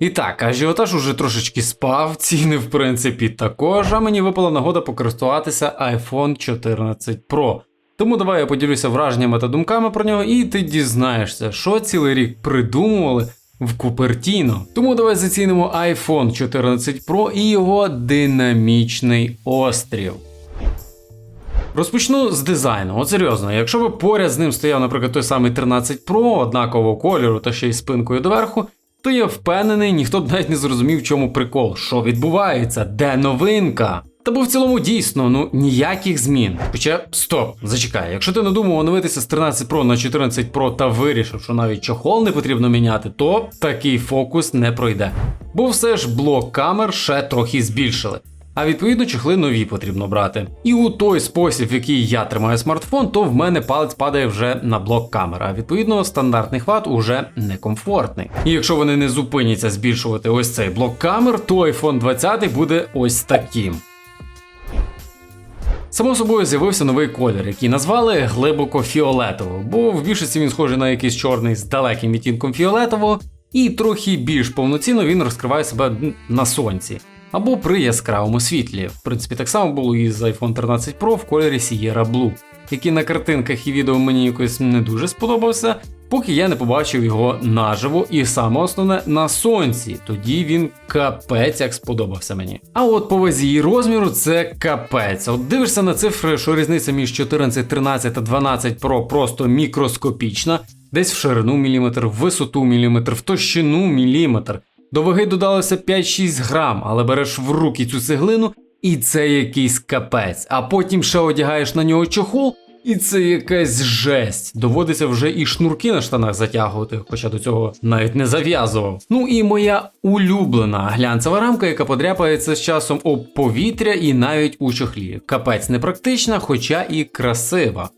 І так, ажіотаж уже трошечки спав, ціни в принципі також, а мені випала нагода покористуватися iPhone 14 Pro. Тому давай я поділюся враженнями та думками про нього, і ти дізнаєшся, що цілий рік придумували в Купертіно. Тому давай зацінимо iPhone 14 Pro і його динамічний острів. Розпочну з дизайну. От серйозно, якщо би поряд з ним стояв, наприклад, той самий 13 Pro, однакового кольору та ще й спинкою доверху, то я впевнений, ніхто б навіть не зрозумів, в чому прикол, що відбувається, де новинка. Та бо в цілому дійсно, ну ніяких змін. Хоча стоп, зачекай, якщо ти надумав оновитися з 13 Pro на 14 Pro та вирішив, що навіть чохол не потрібно міняти, то такий фокус не пройде. Бо все ж блок камер ще трохи збільшили. А відповідно чохли нові потрібно брати. І у той спосіб, в який я тримаю смартфон, то в мене палець падає вже на блок камери, а відповідно стандартний хват уже некомфортний. І якщо вони не зупиняться збільшувати ось цей блок камер, то iPhone 20 буде ось таким. Само собою з'явився новий колір, який назвали глибоко фіолетово, бо в більшості він схожий на якийсь чорний з далеким відтінком фіолетового, і трохи більш повноцінно він розкриває себе на сонці або при яскравому світлі. В принципі, так само було і з iPhone 13 Pro в кольорі Sierra Blue, який на картинках і відео мені якось не дуже сподобався, поки я не побачив його наживо, і саме основне на сонці. Тоді він капець як сподобався мені. А от по вазі і розміру це капець. От дивишся на цифри, що різниця між 14, 13 та 12 Pro просто мікроскопічна. Десь в ширину міліметр, в висоту міліметр, в товщину міліметр. До ваги додалося 5-6 грам, але береш в руки цю цеглину, і це якийсь капець. А потім ще одягаєш на нього чохол, і це якась жесть. Доводиться вже і шнурки на штанах затягувати, хоча до цього навіть не зав'язував. Ну і моя улюблена глянцева рамка, яка подряпається з часом об повітря і навіть у чохлі. Капець непрактична, хоча і красива.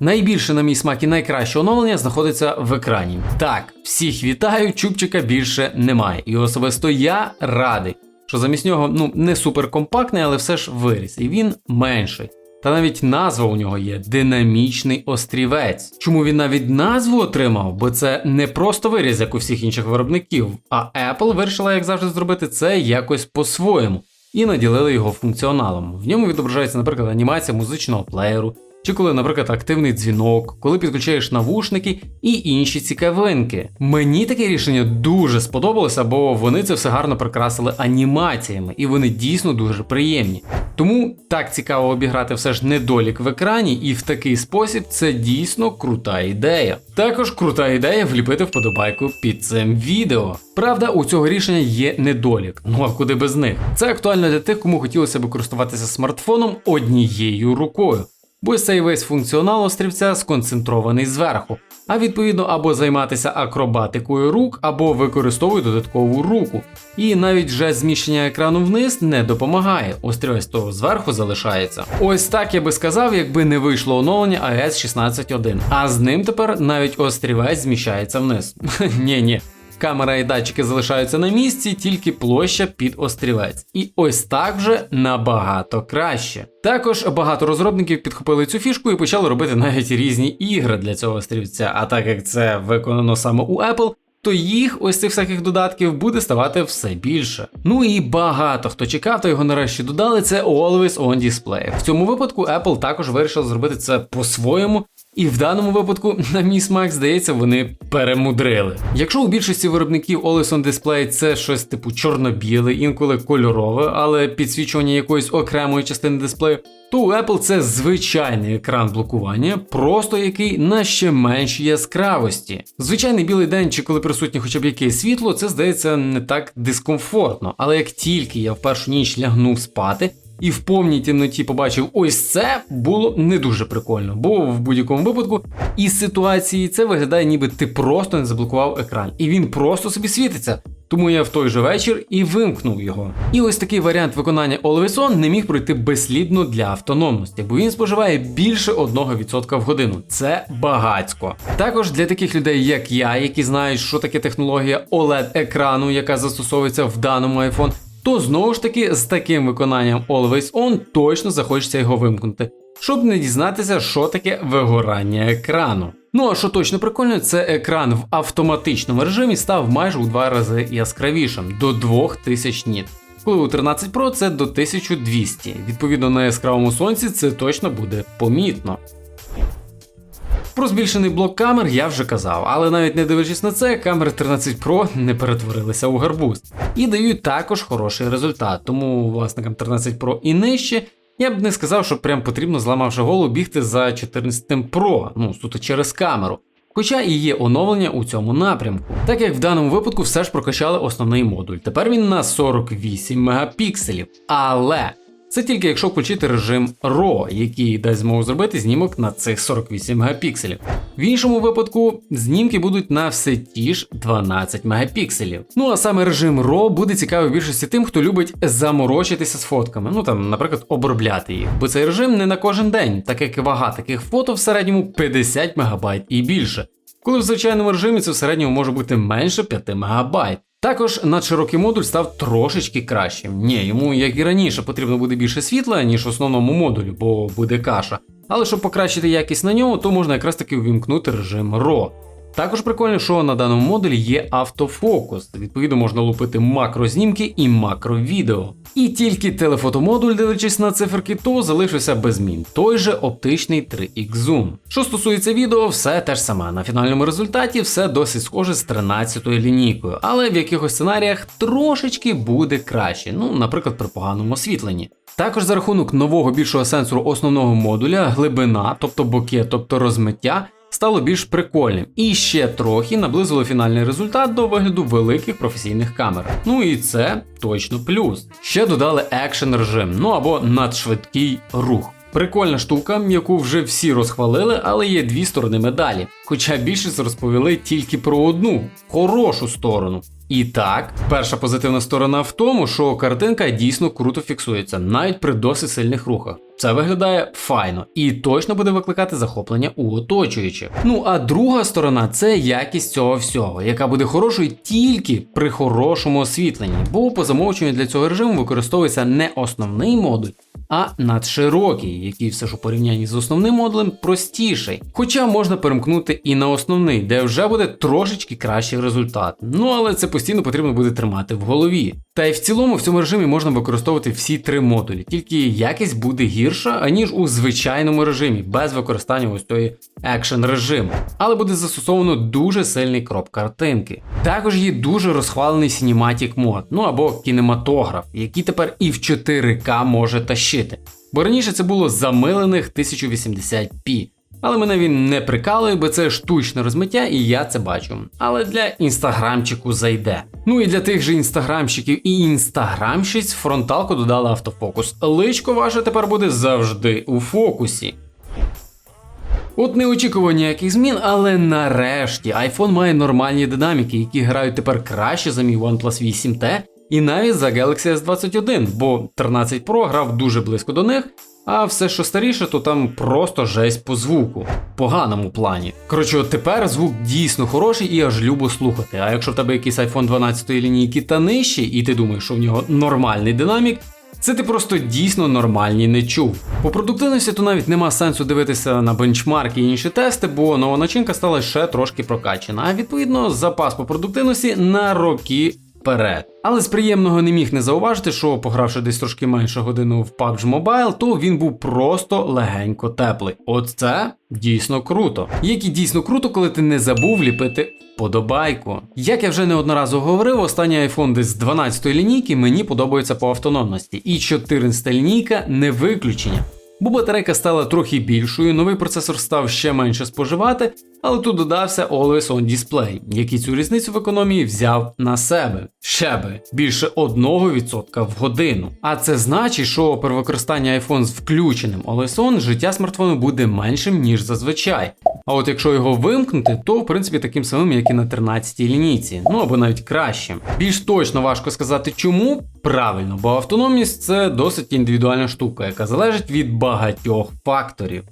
Найбільше, на мій смак і найкраще оновлення знаходиться в екрані. Так, всіх вітаю, чубчика більше немає. І особисто я радий, що замість нього ну не супер компактний, але все ж виріс, і він менший. Та навіть назва у нього є динамічний острівець. Чому він навіть назву отримав? Бо це не просто виріз, як у всіх інших виробників, а Apple вирішила, як завжди, зробити це якось по-своєму і наділили його функціоналом. В ньому відображається, наприклад, анімація музичного плеєру, чи коли, наприклад, активний дзвінок, коли підключаєш навушники і інші цікавинки. Мені таке рішення дуже сподобалося, бо вони це все гарно прикрасили анімаціями, і вони дійсно дуже приємні. Тому так цікаво обіграти все ж недолік в екрані, і в такий спосіб це дійсно крута ідея. Також крута ідея вліпити вподобайку під цим відео. Правда, у цього рішення є недолік. Ну а куди без них? Це актуально для тих, кому хотілося б користуватися смартфоном однією рукою. Бо цей весь функціонал острівця сконцентрований зверху, а відповідно або займатися акробатикою рук, або використовуй додаткову руку. І навіть вже зміщення екрану вниз не допомагає, острівець того зверху залишається. Ось так я би сказав, якби не вийшло оновлення iOS 16.1, а з ним тепер навіть острівець зміщається вниз. Ні, ні. Камера і датчики залишаються на місці, тільки площа під острівець. І ось так вже набагато краще. Також багато розробників підхопили цю фішку і почали робити навіть різні ігри для цього острівця. А так як це виконано саме у Apple, то їх ось цих всяких додатків буде ставати все більше. Ну і багато хто чекав, то його нарешті додали. Це Always On Display. В цьому випадку Apple також вирішив зробити це по-своєму. І в даному випадку, на мій смак, здається, вони перемудрили. Якщо у більшості виробників Always On Display це щось типу чорно-біле, інколи кольорове, але підсвічування якоїсь окремої частини дисплею, то у Apple це звичайний екран блокування, просто який на ще меншій яскравості. Звичайний білий день, чи коли присутнє хоча б якесь світло, це здається не так дискомфортно. Але як тільки я в першу ніч лягнув спати, і в повній темноті побачив ось це було не дуже прикольно, бо в будь-якому випадку із ситуації це виглядає, ніби ти просто не заблокував екран, і він просто собі світиться. Тому я в той же вечір і вимкнув його. І ось такий варіант виконання On не міг пройти безслідно для автономності, бо він споживає більше 1% в годину. Це багацько. Також для таких людей, як я, які знають, що таке технологія oled екрану, яка застосовується в даному iPhone, то знову ж таки з таким виконанням Always On точно захочеться його вимкнути, щоб не дізнатися, що таке вигорання екрану. Ну а що точно прикольно, це екран в автоматичному режимі став майже у два рази яскравішим до 2000 ніт. Коли у 13 Pro це до 1200. Відповідно на яскравому сонці це точно буде помітно. Про збільшений блок камер я вже казав, але навіть не дивлячись на це, камери 13 Pro не перетворилися у гарбуз і дають також хороший результат. Тому власникам 13 Pro і нижче я б не сказав, що прям потрібно, зламавши голову, бігти за 14 Pro, ну суто через камеру. Хоча і є оновлення у цьому напрямку, так як в даному випадку все ж прокачали основний модуль. Тепер він на 48 мегапікселів. Але це тільки якщо включити режим RAW, який дасть змогу зробити знімок на цих 48 мегапікселів. В іншому випадку знімки будуть на все ті ж 12 мегапікселів. Ну а саме режим RAW буде цікавий більшості тим, хто любить заморочитися з фотками, ну там, наприклад, обробляти їх. Бо цей режим не на кожен день, так як вага таких фото в середньому 50 мегабайт і більше. Коли в звичайному режимі це в середньому може бути менше 5 мегабайт. Також надширокий модуль став трошечки кращим. Ні, йому, як і раніше, потрібно буде більше світла, ніж основному модулі, бо буде каша. Але щоб покращити якість на ньому, то можна якраз таки увімкнути режим RAW. Також прикольно, що на даному модулі є автофокус. Відповідно, можна лупити макрознімки і макровідео. І тільки телефотомодуль, дивлячись на циферки, то залишився без змін. Той же оптичний 3X Zoom. Що стосується відео, все те ж саме. На фінальному результаті все досить схоже з 13-ю лінійкою, але в якихось сценаріях трошечки буде краще, ну, наприклад, при поганому освітленні. Також за рахунок нового більшого сенсору основного модуля, глибина, тобто боке, тобто розмиття, стало більш прикольним і ще трохи наблизило фінальний результат до вигляду великих професійних камер. Ну і це точно плюс. Ще додали екшен режим, ну або надшвидкий рух. Прикольна штука, яку вже всі розхвалили, але є дві сторони медалі. Хоча більшість розповіли тільки про одну хорошу сторону. І так, перша позитивна сторона в тому, що картинка дійсно круто фіксується, навіть при досить сильних рухах. Це виглядає файно і точно буде викликати захоплення у оточуючих. Ну а друга сторона це якість цього всього, яка буде хорошою тільки при хорошому освітленні, бо по замовченню для цього режиму використовується не основний модуль, а надширокий, який все ж у порівнянні з основним модулем простіший. Хоча можна перемкнути і на основний, де вже буде трошечки кращий результат. Ну але це постійно потрібно буде тримати в голові. Та й в цілому в цьому режимі можна використовувати всі три модулі, тільки якість буде гірша, аніж у звичайному режимі, без використання ось тої екшен режиму. Але буде застосовано дуже сильний кроп картинки. Також є дуже розхвалений Cinematic мод, ну або кінематограф, який тепер і в 4К може тащити. Бо раніше це було замилених 1080p. Але мене він не прикалує, бо це штучне розмиття, і я це бачу. Але для інстаграмчику зайде. Ну і для тих же інстаграмщиків і інстаграмщиць фронталку додали автофокус. Личко ваше тепер буде завжди у фокусі. От неочікувані яких змін, але нарешті iPhone має нормальні динаміки, які грають тепер краще за мій OnePlus 8T і навіть за Galaxy S21, бо 13 Pro грав дуже близько до них, а все, що старіше, то там просто жесть по звуку, поганому плані. Коротше, от тепер звук дійсно хороший і аж любо слухати. А якщо в тебе якийсь iPhone 12 лінійки та нижчий, і ти думаєш, що в нього нормальний динамік. Це ти просто дійсно нормальні не чув. По продуктивності то навіть нема сенсу дивитися на бенчмарки і інші тести, бо нова начинка стала ще трошки прокачена, а відповідно запас по продуктивності на роки вперед. Але з приємного не міг не зауважити, що погравши десь трошки менше годину в PUBG Mobile, то він був просто легенько теплий. От це дійсно круто. Як і дійсно круто, коли ти не забув ліпити подобайку. Як я вже неодноразово говорив, останній iPhone десь з 12-ї лінійки мені подобається по автономності, і 14 лінійка не виключення. Бо батарейка стала трохи більшою, новий процесор став ще менше споживати, але тут додався Always On Display, який цю різницю в економії взяв на себе. Ще би більше 1% в годину. А це значить, що при використанні iPhone з включеним Always On життя смартфону буде меншим, ніж зазвичай. А от якщо його вимкнути, то в принципі таким самим, як і на 13-й лінійці, ну або навіть кращим. Більш точно важко сказати чому. Правильно, бо автономність це досить індивідуальна штука, яка залежить від багатьох факторів.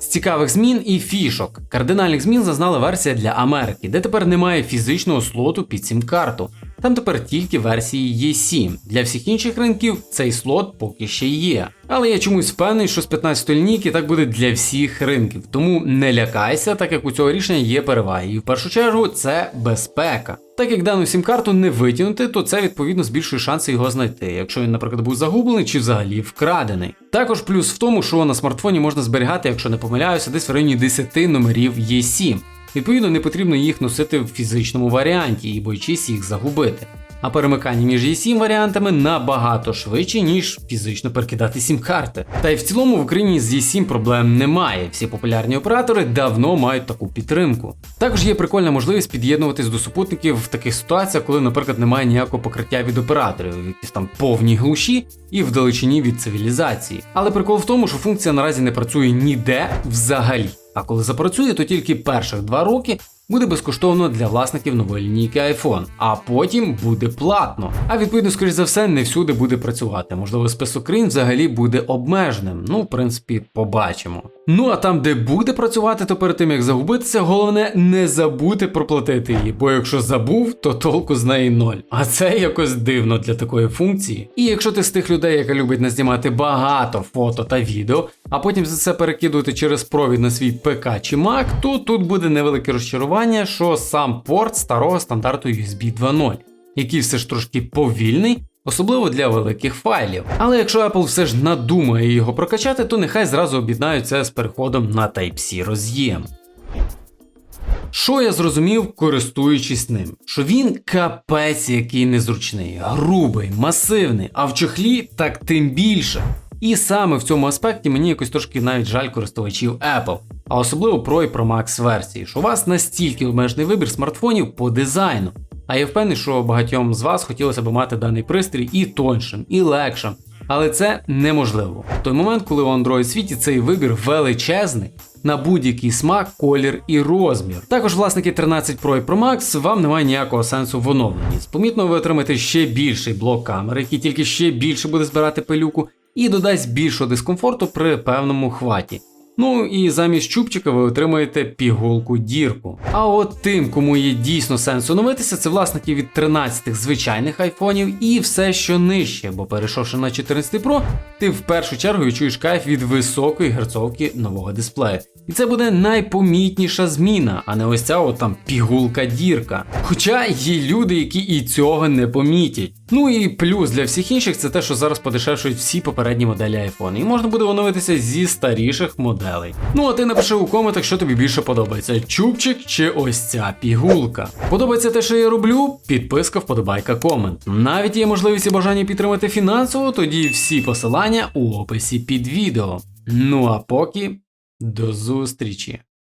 З цікавих змін і фішок. Кардинальних змін зазнала версія для Америки, де тепер немає фізичного слоту під сім карту. Там тепер тільки версії E7. Для всіх інших ринків цей слот поки ще є. Але я чомусь впевнений, що з 15 лінійки так буде для всіх ринків. Тому не лякайся, так як у цього рішення є переваги. І в першу чергу це безпека. Так як дану сім-карту не витягнути, то це відповідно збільшує шанси його знайти, якщо він, наприклад, був загублений чи взагалі вкрадений. Також плюс в тому, що на смартфоні можна зберігати, якщо не помиляюся, десь в районі 10 номерів Е7. Відповідно, не потрібно їх носити в фізичному варіанті і боючись їх загубити. А перемикання між E7 варіантами набагато швидше, ніж фізично перекидати сім-карти. Та й в цілому в Україні з E7 проблем немає. Всі популярні оператори давно мають таку підтримку. Також є прикольна можливість під'єднуватись до супутників в таких ситуаціях, коли, наприклад, немає ніякого покриття від операторів, якісь там повні глуші і вдалечині від цивілізації. Але прикол в тому, що функція наразі не працює ніде взагалі. А коли запрацює, то тільки перших два роки буде безкоштовно для власників нової лінійки iPhone, а потім буде платно. А відповідно, скоріш за все, не всюди буде працювати. Можливо, список країн взагалі буде обмеженим. Ну, в принципі, побачимо. Ну а там, де буде працювати, то перед тим як загубитися, головне не забути проплатити її, бо якщо забув, то толку з неї ноль. А це якось дивно для такої функції. І якщо ти з тих людей, яка любить назнімати багато фото та відео, а потім за це перекидувати через провід на свій ПК чи Mac, то тут буде невелике розчарування, що сам порт старого стандарту USB 2.0, який все ж трошки повільний. Особливо для великих файлів. Але якщо Apple все ж надумає його прокачати, то нехай зразу об'єднаються з переходом на Type-C роз'єм. Що я зрозумів, користуючись ним? Що він капець який незручний, грубий, масивний, а в чохлі так тим більше. І саме в цьому аспекті мені якось трошки навіть жаль користувачів Apple, а особливо Pro і Pro Max версії, що у вас настільки обмежений вибір смартфонів по дизайну. А я впевнений, що багатьом з вас хотілося б мати даний пристрій і тоншим, і легшим. Але це неможливо. В той момент, коли в Android світі цей вибір величезний на будь-який смак, колір і розмір. Також власники 13 Pro і Pro Max вам немає ніякого сенсу в оновленні. Помітно ви отримаєте ще більший блок камери, який тільки ще більше буде збирати пилюку, і додасть більшого дискомфорту при певному хваті. Ну і замість чубчика ви отримаєте пігулку дірку. А от тим, кому є дійсно сенс оновитися, це власники від 13 звичайних айфонів і все, що нижче, бо перейшовши на 14 Pro, ти в першу чергу відчуєш кайф від високої герцовки нового дисплею. І це буде найпомітніша зміна, а не ось ця от там пігулка дірка. Хоча є люди, які і цього не помітять. Ну і плюс для всіх інших це те, що зараз подешевшують всі попередні моделі iPhone, і можна буде оновитися зі старіших моделей. Ну а ти напиши у коментах, що тобі більше подобається: чубчик чи ось ця пігулка. Подобається те, що я роблю? Підписка, вподобайка, комент. Навіть є можливість і бажання підтримати фінансово, тоді всі посилання у описі під відео. Ну а поки до зустрічі!